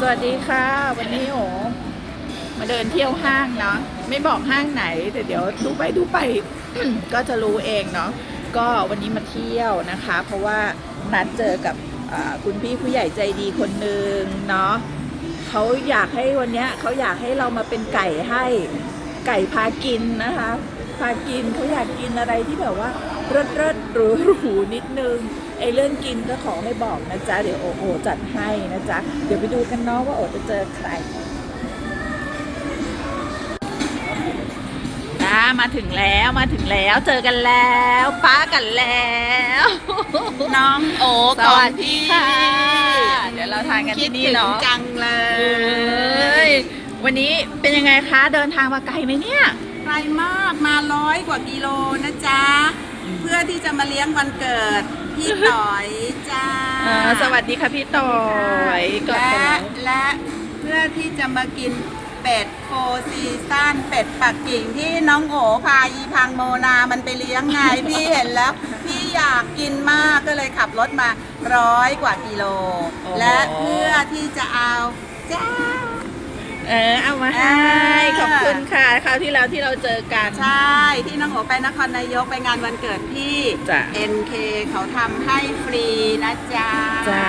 สวัสดีค่ะ วันนี้โอมาเดินเที่ยวห้างเนาะไม่บอกห้างไหน แต่เดี๋ยวดูไปดูไป ก็จะรู้เองเนาะก็วันนี้มาเที่ยวนะคะ เพราะว่านัดเจอกับคุณพี่ผู้ใหญ่ใจดีคนหนึ่งเนาะเขาอยากให้วันนี้เขาอยากให้เรามาเป็นไก่ให้ไก่พากินนะคะ พากินเขาอยากกินอะไรที่แบบว่าเลิศเลิศหรูหรูนิดนึง อ้เรื่องกินก็ขอไม่บอกนะจ๊ะ เดี๋ยวโอโอจัดให้นะจ๊ะ เดี๋ยวไปดูกันเนาะว่าโอจะเจอใครนะมาถึงแล้วมาถึงแล้วเจอกันแล้วป้ากันแล้ว น้องโอ๊สวัสดีค่ะเดี๋ยวเราทานกันคิดที่นี่ถึงเนาะจังเลเอ้ยวันนี้เป็นยังไงคะเดินทางมาไกลไหมเนี่ย ไกลมากมาร้อยกว่ากิโลนะจ๊ะ เพื่อที่จะมาเลี้ยงวันเกิด พี่ต่อยจ้าอ่าสวัสดีค่ะพี่ต่อยก่อนไปและแล้วและเพื่อที่จะมากินเป็ดโฟซีซั่นเป็ดปักกิ่งที่น้องโอพาอีพังโมนามันไปเลี้ยงไง พี่เห็นแล้ว พี่อยากกินมากก็เลยขับรถมาร้อยกว่ากิโล และเพื่อที่จะเอาจ้า เออเอามาให้อ่าขอบคุณค่ะคราวที่แล้วที่เราเจอกัน ใช่ที่น้องโอไปนครนายกไปงานวันเกิดพี่ จ้ะ NK เขาทำให้ฟรีนะจ๊ะ จ้า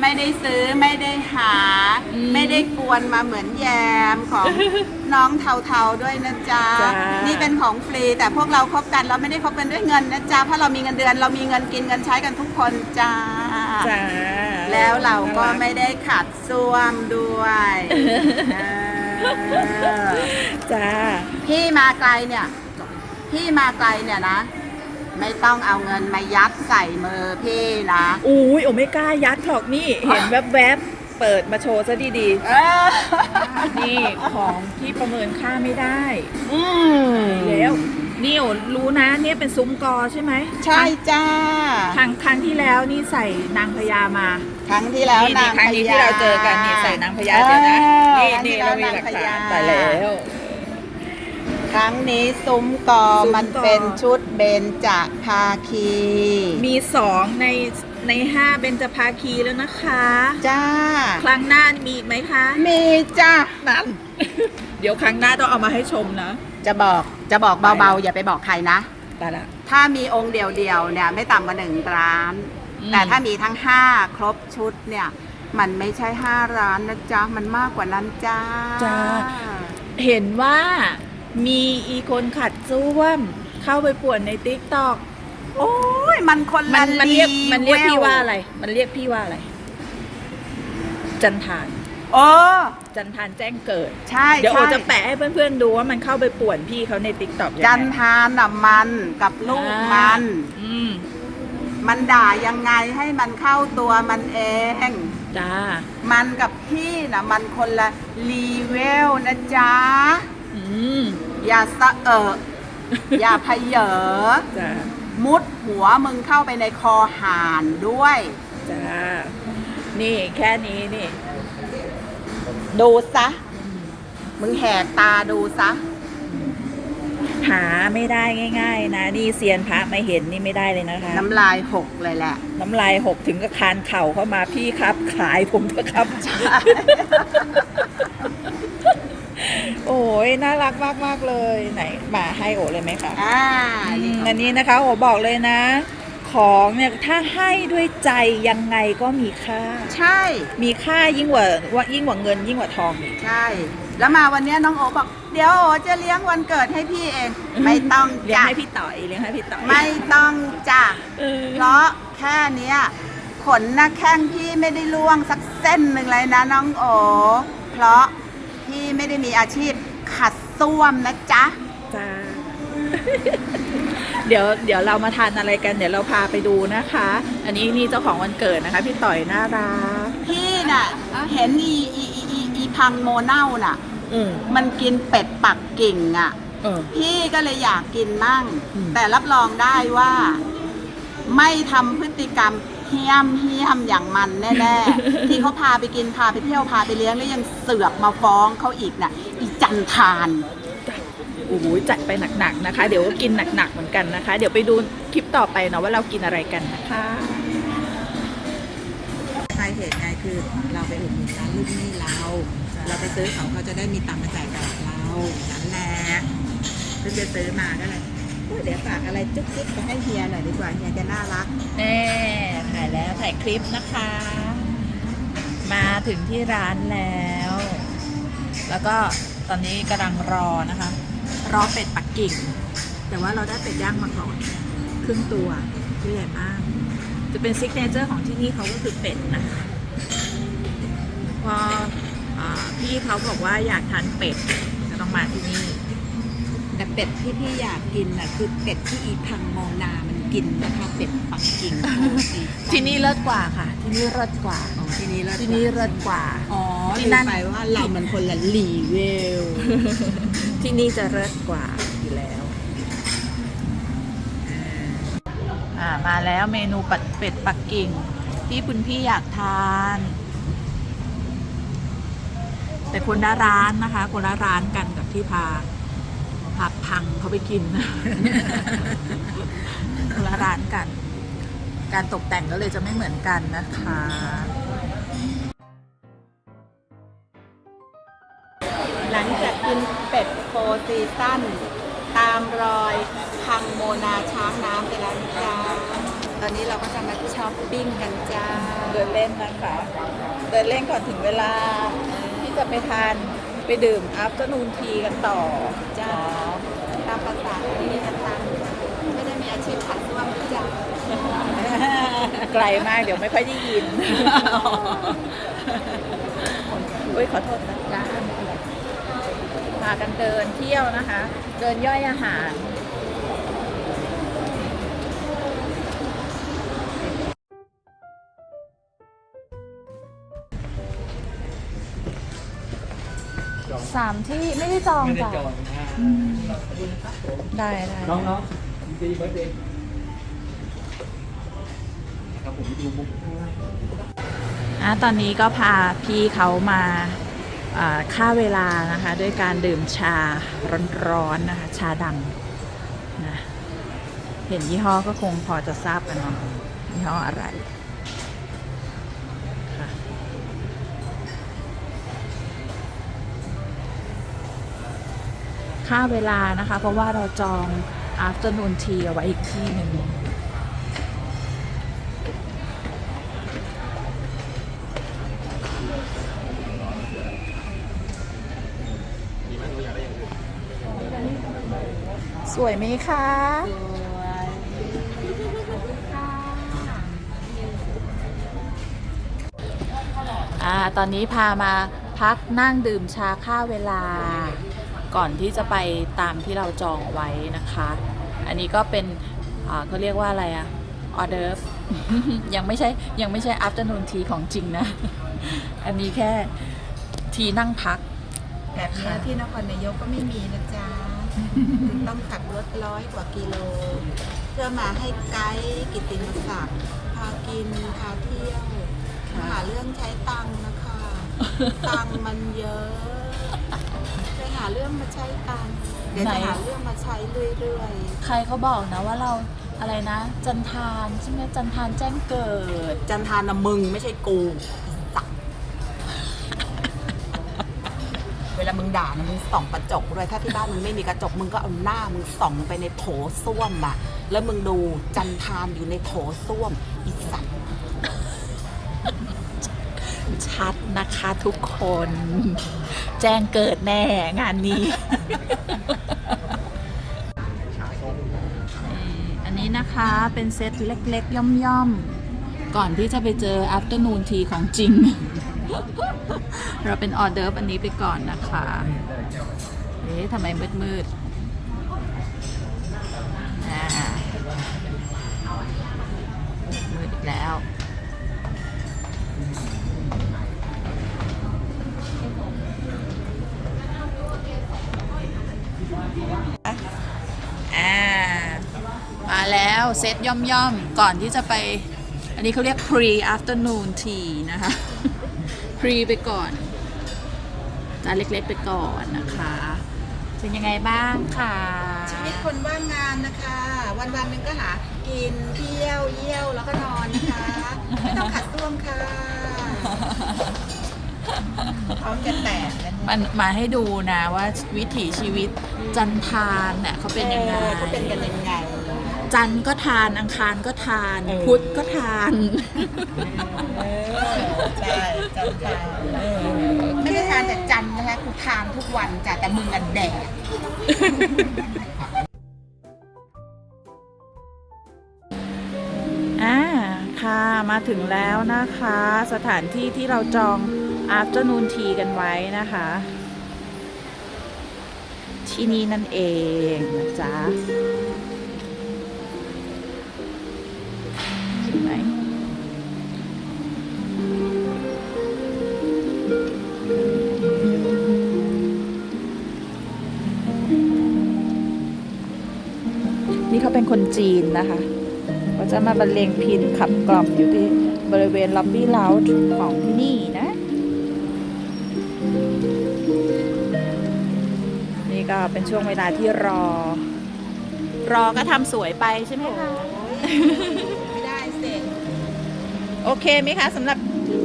ไม่ได้ซื้อไม่ได้หา อืมไม่ได้กวนมาเหมือนแยมของ น้องเทาๆด้วยนะจ๊ะ จ้ะ นี่เป็นของฟรีแต่พวกเราคบกันเราไม่ได้คบกันด้วยเงินนะจ๊ะเพราะเรามีเงินเดือนเรามีเงินกินเงินใช้กันทุกคนจ้า จ้า แล้วเราก็ไม่ได้ขัดซ่วมด้วยเออจ้า พี่มาไกลเนี่ย พี่มาไกลเนี่ยนะ ไม่ต้องเอาเงินมายัดใส่มือพี่นะ อุ้ยโอไม่กล้ายัดหรอกนี่ เห็นแวบๆ เปิดมาโชว์ซะดีเออๆ นี่ของที่ประเมินค่าไม่ได้อืมแล้วนี่โอรู้นะเนี่ยเป็นซุ้มกอใช่ไหมใช่จ้า ครั้งครั้งที่แล้วนี่ใส่นางพญามา ครั้งที่แล้วนี่นางครั้งนี้พญที่เราเจอกันนี่ใส่นางพญาเดี๋ยวนะออนี่ครั้งนี่ที่เราแวมีหลักนงพฐาญนแต่แล้ว ครั้งนี้ซุ้มกอซุ้มกอ มันเป็นชุดเบญจภาคี มีสองในในห้าเบญจภาคีแล้วนะคะ จ้า ครั้งหน้ามีอีกไหมคะ มีจ้านั่น เดี๋ยวครั้งหน้าต้องเอามาให้ชมนะจะบอกจะบอกเบาๆ อย่าไปบอกใครนะ แต่ละถ้ามีองค์เดียวๆเนี่ยไม่ต่ำกว่าหนึ่งร้านอืม แต่ถ้ามีทั้งห้าครบชุดเนี่ย มันไม่ใช่ห้าร้านนะจ๊ะ มันมากกว่านั้นจ้าจ้า เห็นว่ามีอีคนขัดซ่วม เข้าไปป่วนในติ๊กต็อกโอ้ยมันคนมัละนมันเรียกลีมันเรียกพี่วว่าอะไร มันเรียกพี่ว่าอะไร จันทาน โอ้ จันทานแจ้งเกิด ใช่เดี๋ยวโอใช่จะแปะให้เพื่อนๆดูว่ามันเข้าไปป่วนพี่เขาในติ๊กต็อกจันทานน่ะมันกับลูกมัน อืม มันด่ายังไงให้มันเข้าตัวมันเอง จ้า มันกับพี่นะมันคนละรีเวลนะจ๊ะ อืม อย่าสะเออ อย่าพเยอ จ้า มุดหัวมึงเข้าไปในคอห่านด้วย จ้า นี่แค่นี้นี่ ดูซะ มึงแหกตาดูซะ หาไม่ได้ง่าย ๆ นะนี่เซียนพระไม่เห็นนี่ไม่ได้เลยนะคะ น้ำลายหกเลยแหละ น้ำลายหกถึงกับคานเข่าเข้ามาพี่ครับ ขายผมเถอะครับ โอ้ยน่ารักมากมากๆเลยไหนมาให้โอเลยไหมคะอ่าอืนี่มอันนี้นะคะ โอบอกเลยนะ ของเนี่ยถ้าให้ด้วยใจยังไงก็มีค่า ใช่ มีค่ายิ่งกว่าว่ายิ่งกว่าเงินยิ่งกว่าทองอีก ใช่ แล้วมาวันเนี้ยน้องโอบอก เดี๋ยวโอจะเลี้ยงวันเกิดให้พี่เอง ไม่ต้องเลี้ยงจ้ะให้พี่ต่อยเลี้ยงให้พี่ต่อยไม่ต้องจ้ะเออเพราะแค่เนี้ยขนหน้าแข้งพี่ไม่ได้ล่วงสักเส้นหนึ่งเลยนะน้องโอเพราะพี่ไม่ได้มีอาชีพขัดส้วมนะจ๊ะ จ้า เดี๋ยวเดี๋ยวเรามาทานอะไรกันเดี๋ยวเราพาไปดูนะคะ อันนี้นี่เจ้าของวันเกิดนะคะ พี่ต่อยน่ารัก พี่น่ะเห็นอีอีอีอีอีพังโมเน่าน่ะ อืม มันกินเป็ดปักกิ่งอะ เออ พี่ก็เลยอยากกินมั่ง อืม แต่รับรองได้ว่า ไม่ทำพฤติกรรมเฮี้ยมเฮี้ยมอย่างมันแน่ๆ ที่เขาพาไปกินพาไปเที่ยวพาไปเลี้ยงแล้วยังเสือกมาฟ้องเขาอีกน่ะ อีจันทาน โอ้โหจัดไปหนักๆนะคะ เดี๋ยวก็กินหนักๆเหมือนกันนะคะ เดี๋ยวไปดูคลิปต่อไปเนาะว่าเรากินอะไรกันนะคะ ใครเห็นไงคือเราไปอุดหนุนร้านลูกหนี้เรา เราไปซื้อเขาเขาจะได้มีตังค์มาจ่ายกับเรานั่นแหละเพิ่งจะซื้อมาก็เลยเอ้ยเดี๋ยวฝากอะไรจุ๊บจิ๊บไปให้เฮียหน่อยดีกว่าเฮียจะน่ารักแน่ถ่ายแล้วถ่ายคลิปนะคะ มาถึงที่ร้านแล้ว แล้วก็ตอนนี้กำลังรอนะคะ รอเป็ดปักกิ่ง แต่ว่าเราได้เป็ดย่างมาก่อนครึ่งตัวตัวใหญ่มาก จะเป็นซิกเนเจอร์ของที่นี่เขาก็คือเป็ดนะคะพอ พี่เขาบอกว่าอยากทานเป็ดก็ต้องมาที่นี่ แต่เป็ดที่พี่อยากกินน่ะคือเป็ดที่อีพังโมนามันกินนะคะเป็ดปักกิ่งโคซีที่นี่เลิศกว่าค่ะ ที่นี่เลิศกว่า อ๋อที่นี่เลิศที่นี่เลิศกว่า อ๋อที่ที่นั่นั่นนไปว่าเรามันคนละรีเวล ที่นี่จะเลิศกว่าอยู่แล้วอ่ามาแล้วเมนูปัดเป็ดปักกิ่ง ที่คุณพี่อยากทาน แต่คนละร้านนะคะ คนละร้านกันกับที่พาพาพังเขาไปกิน คนละร้านกัน การตกแต่งก็เลยจะไม่เหมือนกันนะคะหลังจากกินเป็ดโฟร์ซีซั่นตามรอยพังโมนาช้างน้ำไปแล้วนะจ้าตอนนี้เราก็จะมาช้อปปิ้งกันจ้า เดินเล่นนะคะ เดินเล่นก่อนถึงเวลาที่ จะไปทานไปดื่มอัฟเตอร์นูนทีกันต่อจ้าตามภาษาที่นี่นะคะไม่ได้มีอาชีพขัดส้วมจ้าไกลมากเดี๋ยวไม่ค่อยได้ยินอุ้ยขอโทษนะจ้าพากันเดินเที่ยวนะคะ เดินย่อยอาหาร สามที่ไม่ได้จองไม่ได้จ้ะจองนะอืมได้ได้น้องๆดีเบิร์ดเดย์ครับผมดูมุกข้างล่างอะตอนนี้ก็พาพี่เขามาอ่าฆ่าเวลานะคะด้วยการดื่มชาร้อนๆนะคะชาดำนะเห็นยี่ห้อก็คงพอจะทราบกันเนาะยี่ห้ออะไร ค่าเวลานะคะ เพราะว่าเราจอง afternoon tea เอาไว้อีกที่หนึ่งสวยไหมคะอ่าตอนนี้พามาพักนั่งดื่มชาค่าเวลา ก่อนที่จะไปตามที่เราจองไว้นะคะ อันนี้ก็เป็นอ่าเขาเรียกว่าอะไรอะออเดิร์ฟยังไม่ใช่ยังไม่ใช่ afternoon tea ของจริงนะ อันนี้แค่ทีนั่งพักแบบเนี้ยที่นครนายกก็ไม่มีนะจ๊ะถึงต้องขับรถร้อยกว่ากิโล เพื่อมาให้ไกด์กิตติมศักดิ์พากินพาเที่ยวค่ะหาเรื่องใช้ตังค์นะคะ ตังค์มันเยอะไปหา เรื่องมาใช้ตังค์เดี๋ยวจะหาเรื่องมาใช้เรื่อยใครเขาบอกนะว่าเราอะไรนะ จันทานใช่ไหมจันทานแจ้งเกิดๆจันทานะมึงไม่ใช่กูสักเวลามึงด่านะมึงส่องกระจกด้วยถ้าที่บ้านมึงไม่มีกระจกมึงก็เอาหน้ามึงส่องไปในโถส้วมอะแล้วมึงดูจันทานอยู่ในโถส้วมอีสัตว์ ชัดนะคะทุกคน แจ้งเกิดแน่งานนี้ อันนี้นะคะเป็นเซตเล็กๆ ย่อมๆ ก่อนที่จะไปเจอ afternoon tea ของจริง เราเป็นออเดิร์อันนี้ไปก่อนนะคะ เอ๊ะทำไมมืดๆ วเซตย่อมย่อมๆ ก่อนที่จะไป อันนี้เขาเรียก pre afternoon tea นะคะ pre ไปก่อนจานเล็กๆไปก่อนนะคะ เป็นยังไงบ้างค่ะชีวิตคนว่างงานนะคะ วันวันๆหนึ่งก็หากินเที่ยวเยี่ยวแล้วก็นอนนะคะไม่ต้องขัดส้วมค่ะท้องจะแตกแล้วเนี่ยมันมาให้ดูนะว่าวิถีชีวิตจันทานเนี่ยเขาเป็นยังไงออเขาเป็นกันยังไง จันทร์ก็ทานอังคารก็ทาน เออ พุธก็ทาน เออใช่จันทานเออไม่ได้ทานแต่จันทร์นะคะกูทานทุกวันจ้ะแต่มึงกันแดก อ่าค่ะมาถึงแล้วนะคะ สถานที่ที่เราจอง afternoon tea กันไว้นะคะ ที่นี่นั่นเองนะจ๊ะ จีนนะคะ ก็จะมาบรรเลงพินขับกล่อมอยู่ที่บริเวณล็อบบี้เลาจ์ของที่นี่นะ นี่ก็เป็นช่วงเวลาที่รอ รอก็ทำสวยไปใช่ไหมคะไม่ได้เสร็จโอเคไหมคะสำหรับ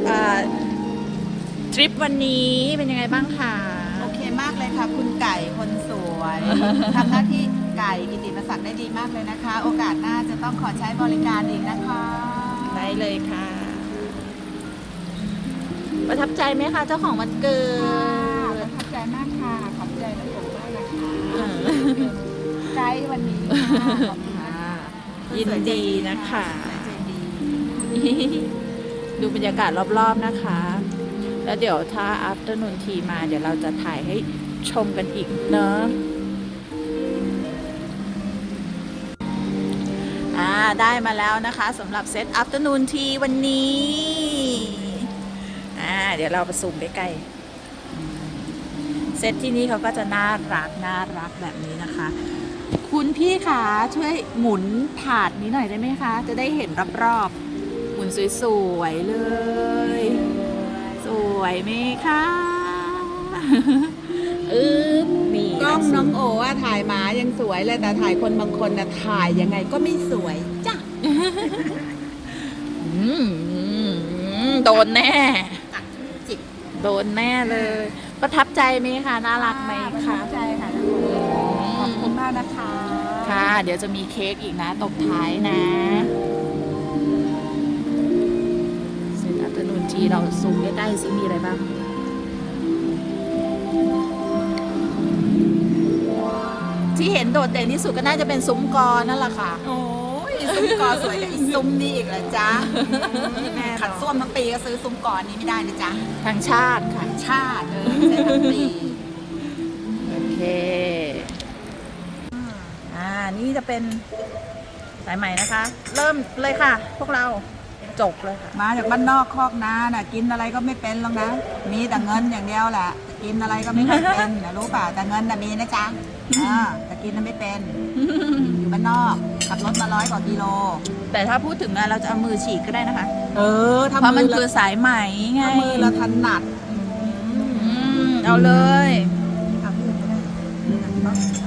เอ่อทริปวันนี้เป็นยังไงบ้างคะ โอเคมากเลยค่ะ คุณไก่คนสวยทำหน้าที่ ไก่กิติมศักดิ์ได้ดีมากเลยนะคะ โอกาสหน้าจะต้องขอใช้บริการอีกนะคะ ได้เลยค่ะ ประทับใจไหมคะเจ้าของวันเกิค่ะด ประทับใจมากค่ะ ขอบใจน้องผมมากนะคะเออไกด์วันนี้ค่ะขอบคุณมากยินดีนะคะใจดีดูบรรยากาศรอบๆนะคะ แล้วเดี๋ยวถ้า afternoon tea มาเดี๋ยวเราจะถ่ายให้ชมกันอีกเนอะ ได้มาแล้วนะคะสำหรับเซต afternoon tea วันนี้อ่าเดี๋ยวเราไปซูมใกล้ๆเซตที่นี่เขาก็จะน่ารักน่ารักแบบนี้นะคะ คุณพี่คะช่วยหมุนถาดนี้หน่อยได้ไหมคะ จะได้เห็นรอบๆ หมุนสวยๆเลย สวยไหมคะอึ๊บนี่กล้องน้องโอว่าถ่ายหมายังสวยเลยแต่ถ่ายคนบางคนนะถ่ายยังไงก็ไม่สวย จ้ะอืมโดนแน่ จิกโดนแน่เลย ประทับใจไหมคะน่ารักไหมประคะทับใจค่ะทุกคนขอบคุณมากนะคะค่ะ เดี๋ยวจะมีเค้กอีกนะ ตบท้ายนะเซตอัตนูนทีเราซูมใกล้ๆซิมีอะไรบ้าง ที่เห็นโดดเด่นที่สุดก็น่าจะเป็นซุ้มกอนั่นแหละค่ะ โอ้ ยซุ้มกอสวยกับอีซุ้มนี่อีกแล้วจ้าแน่นอนขัดส้วมทั้งปีก็ซื้อซุ้มกอนี้ไม่ได้นะจ๊ะทางชาติค่ะ ชาติเออไม่ใช่ทั้งปีโอเค อ่า นี่จะเป็นสายใหม่นะคะ เริ่มเลยค่ะ พวกเรา จบเลยค่ะ มาจากบ้านนอกคอกนาน่ะ กินอะไรก็ไม่เป็นหรอกนะ มีแต่เงินอย่างเดียวแหละกินอะไรก็ไม่ค่อยเป็นนะรู้ป่ะแต่เงินน่ะมีนะจ๊ะอ่าแต่กินน่ะไม่เป็นอยู่บ้านนอกขับรถมาร้อยกว่ากิโล แต่ถ้าพูดถึงงานเราจะเอามือฉีกก็ได้นะคะ เออถ้าเพราะมันมือคือเราสายไหมไงถ้ามือเราถนัดอืมเอาเลย เอาที่อื่นก็ได้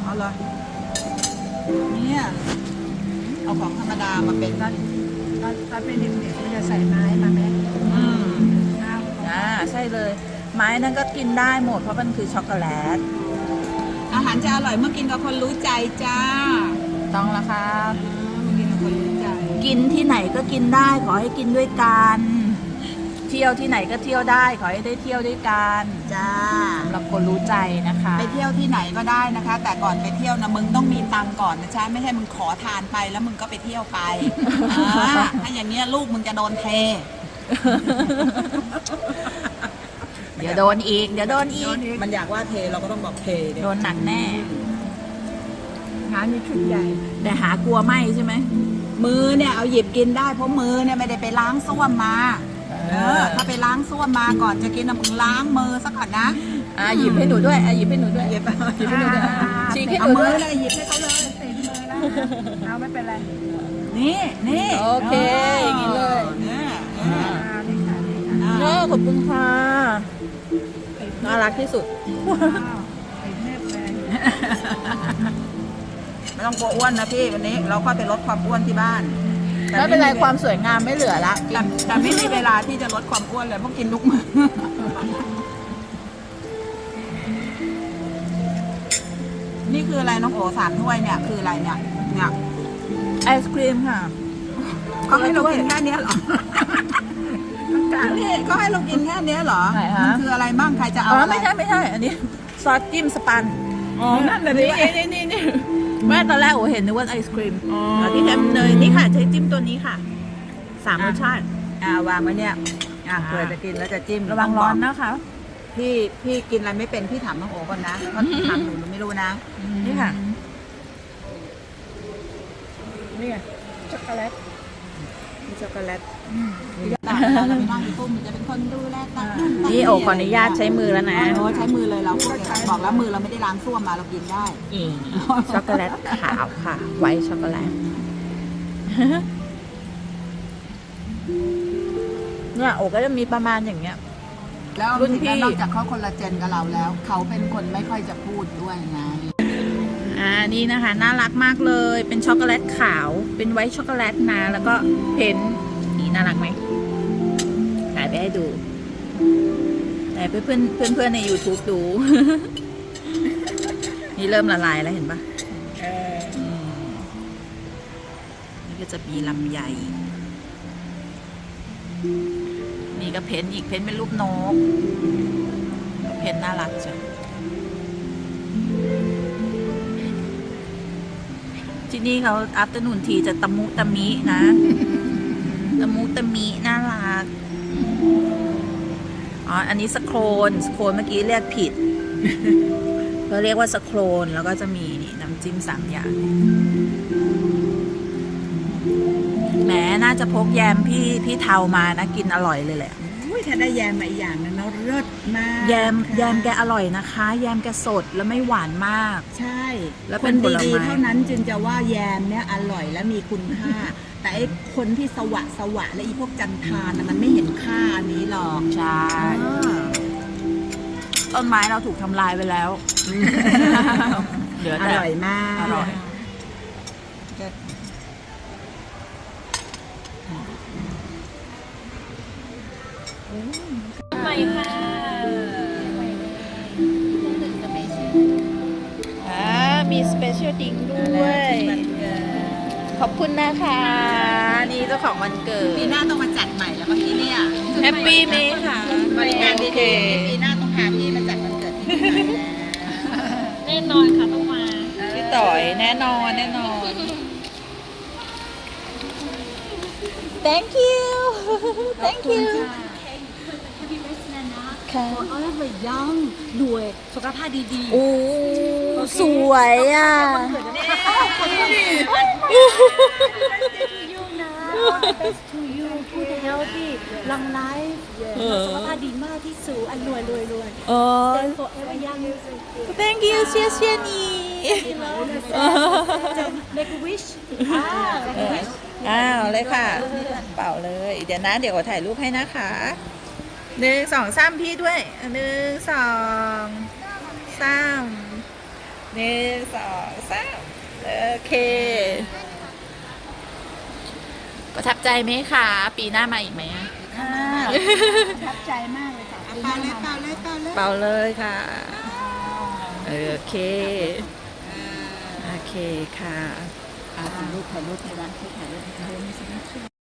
เอาเลยเนี่ยเอาของธรรมดามาเป็น ตอนตอนเป็นเด็กๆมันจะใส่ไม้มาไหมอืมข้าวอ่าใช่เลย ไม้นั้นก็กินได้หมดเพราะมันคือช็อกโกแลตอาหารจะอร่อยเมื่อกินกับคนรู้ใจจ้าต้องละค่ะเมื่อกินกับคนรู้ใจ กินที่ไหนก็กินได้ขอให้กินด้วยกัน เที่ยวที่ไหนก็เที่ยวได้ ขอให้ได้เที่ยวด้วยกันจ้าสำหรับคนรู้ใจนะคะ ไปเที่ยวที่ไหนก็ได้นะคะ แต่ก่อนไปเที่ยวนะมึงต้องมีตังค์ก่อนนะจ๊ะไม่ใช่มึงขอทานไปแล้วมึงก็ไปเที่ยวไปอ่าถ้าอย่างเงี้ยลูกมึงจะโดนเท เดี๋ยวโดนอีก เดี๋ยวโดนอีก มันอยากว่าเทเราก็ต้องบอกเทเดี๋ยวโดนหนักแน่งานมีชุดใหญ่ แต่หากลัวไหมใช่ไหมมือเนี่ยเอาหยิบกินได้เพราะมือเนี่ยไม่ได้ไปล้างส้วมมา เออ ถ้าไปล้างส้วมมาก่อนจะกินนะมึงล้างมือซะก่อนนะอะหยิบให้หนูด้วยอะหยิบให้หนูด้วยหยิบหยิบให้หนูด้วยอ่าฉีกให้หเอานูมืด้อวยเลยหยิบให้เขาเลยติดมือแล้วเอาไม่เป็นไรนี่นี่โอเคอย่างนี้เลยเนี่ยเนี่ยอ่านี่ค่ะนี่ค่ะอ่าเออขอบคุณค่ะน่ารักที่สุดว้าวติดแนบเลยไม่ต้องกลัวอ้วนนะพี่วันนี้ เราค่อยไปลดความอ้วนที่บ้าน ไม่เป็นไรความสวยงามไม่เหลือละแต่แต่ไม่มีเวลาที่จะลดความอ้วนเลยเพราะกินลูกมื้อนี่คืออะไรน้องโอสามถ้วยเนี่ย คืออะไรเนี่ยเนี่ยไอศครีมค่ะก็ให้เรากินแค่เนี้ยเหรอนี่ก็ให้เรากินแค่เนี้ยเหรอไหนคืออะไรบ้างใครจะเอาอ๋อไม่ใช่ไม่ใช่ อันนี้ ซอสจิ้มสปัน อ๋อ นั่นแหละนี่นี่นี่นี่ แม่ตอนแรกโอ้เห็นนึกว่าไอศครีมแล้วที่แถมเนยนี่ค่ะใช้จิ้มตัวนี้ค่ะสามรสชาติ อ่าวางไว้เนี่ยอะเผื่อจะกินแล้วจะจิ้มระวังร้อนนะคะ พี่พี่กินอะไรไม่เป็นพี่ถามน้องโอก่อนนะเพราะถามหนูหนูไม่รู้นะนี่ค่ะ นี่ไงช็อกโกแลต มีช็อกโกแลตเราไม่นั่งตุ้มจะเป็นคนดูแลตักนู่นตักนี่โอขออนุญาตใช้มือแล้วนะโอ้ใช้มือเลยเราพูดเลยบอกแล้วมือเราไม่ได้ล้างส้วมมาเรากินได้อีช็อกโกแลตขาวค่ะ ไวท์ช็อกโกแลตเนี่ยโอก็จะมีประมาณอย่างเงี้ย แล้วรุ่นพี่แล้วนอกจากเขาคนละเจนกับเราแล้ว เขาเป็นคนไม่ค่อยจะพูดด้วยไง อ่านี่นะคะ น่ารักมากเลยเป็นช็อกโกแลตขาว เป็นไวท์ช็อกโกแลตนะแล้วก็เพ้นท์นี่น่ารักไหมถ่ายไปให้ดูถ่ายเพื่อนเพื่อนเพื่อนเพื่อนๆใน YouTube ดู นี่เริ่มละลายแล้วเห็นปะเอออืมนี่ก็จะมีลำใหญ่ นี่ก็เพ้นท์อีกเพ้นท์เป็นรูปนก เพ้นท์น่ารักจัง ที่นี่เขาอั t เ r อร์นูนทีจะตะมุตะมินะตะมุตะมิน่ารักอ๋ออันนี้สโครนสโครนเมื่อกี้เรียกผิดก็เรียกว่าสโครนแล้วก็จะมีนี่น้ำจิ้มสามอย่างแหมน่าจะพกแยมพี่พี่เทามานะกินอร่อยเลยแหละ อุ้ยถ้าได้แยมมาอีกอย่างนึงนะเลิศมากแยมค่ะแยมแกอร่อยนะคะ แยมแกสดแล้วไม่หวานมาก ใช่แล้วคเป็นนผลดีไม้ๆเท่านั้นจึงจะว่าแยมเนี่ยอร่อยและมีคุณค่า แต่ไอ้คนที่สวะสวะและอีพวกจันทานน่ะมันไม่เห็นค่าอันนี้หรอก ใช่อ่าต้นไม้เราถูกทำลายไปแล้ว เหลืออแต่ ร่อยมาก อร่อย ใหม่ค่ะอ่ามีสเปเชียลดิงด้วย ขอบคุณนะคะ นี่เจ้าของวันเกิด ปีหน้าต้องมาจัดใหม่แล้วบางทีเนี่ยแฮปปี้ไหมคะบริการโอดีเคๆปีหน้าต้องพาพี่มาจัดวันเกิดที่นี่แล้วแน่นอนค่ะต้องมาพี่ต่อยแน่นอนแน่นอน thank you thank you ค่ะเออแบบยังรวยสุขภาพดีโอ้สวยอะยูนะ best to you good healthy long life สุขภาพดีมากที่สุดอันรวยรวยรวยเออ Stay forever young thank you เชียเชียนี่ make a wish อ่า make a wish อ้าวเลยค่ะ เป่าเลย เดี๋ยวนะ เดี๋ยวขอถ่ายรูปให้นะคะ หนึ่งสองสามพี่ด้วยหนึ่งสองสามหนึ่งสองสามโอเค ประทับใจไหมคะ ปีหน้ามาอีกไหมอะประทับใจมากเลยค่ะเปล่าเลยเปล่าเลยเปล่าเลยเป่าเลยค่ะ โอเคโอเคค่ะถ่ายรูปถ่ายรูปในร้านถ่ายรูปถ่ายรูป